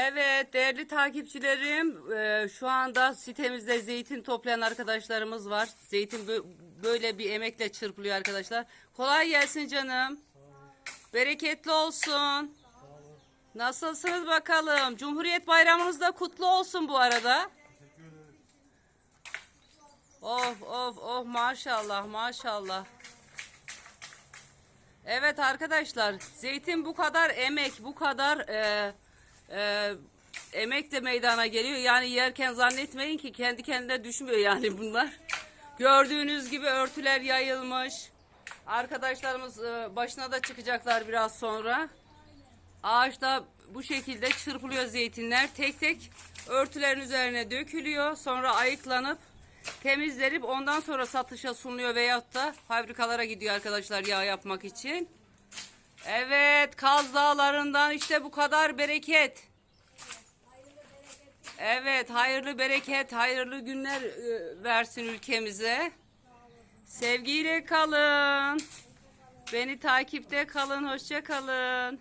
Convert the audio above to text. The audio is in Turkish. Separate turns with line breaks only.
Evet değerli takipçilerim e, şu anda sitemizde zeytin toplayan arkadaşlarımız var. Zeytin bö- böyle bir emekle çırpılıyor arkadaşlar. Kolay gelsin canım. Bereketli olsun. Nasılsınız bakalım? Cumhuriyet Bayramınız da kutlu olsun bu arada. Of of of maşallah maşallah. Evet arkadaşlar zeytin bu kadar emek bu kadar e, e, emek de meydana geliyor. Yani yerken zannetmeyin ki kendi kendine düşmüyor yani bunlar. Gördüğünüz gibi örtüler yayılmış. Arkadaşlarımız e, başına da çıkacaklar biraz sonra. Ağaçta bu şekilde çırpılıyor zeytinler. Tek tek örtülerin üzerine dökülüyor. Sonra ayıklanıp temizlenip ondan sonra satışa sunuluyor veyahut da fabrikalara gidiyor arkadaşlar yağ yapmak için. Evet Kaz Dağları'ndan işte bu kadar bereket. Evet hayırlı bereket, hayırlı günler e, versin ülkemize. Sevgiyle kalın. Beni takipte kalın, hoşça kalın.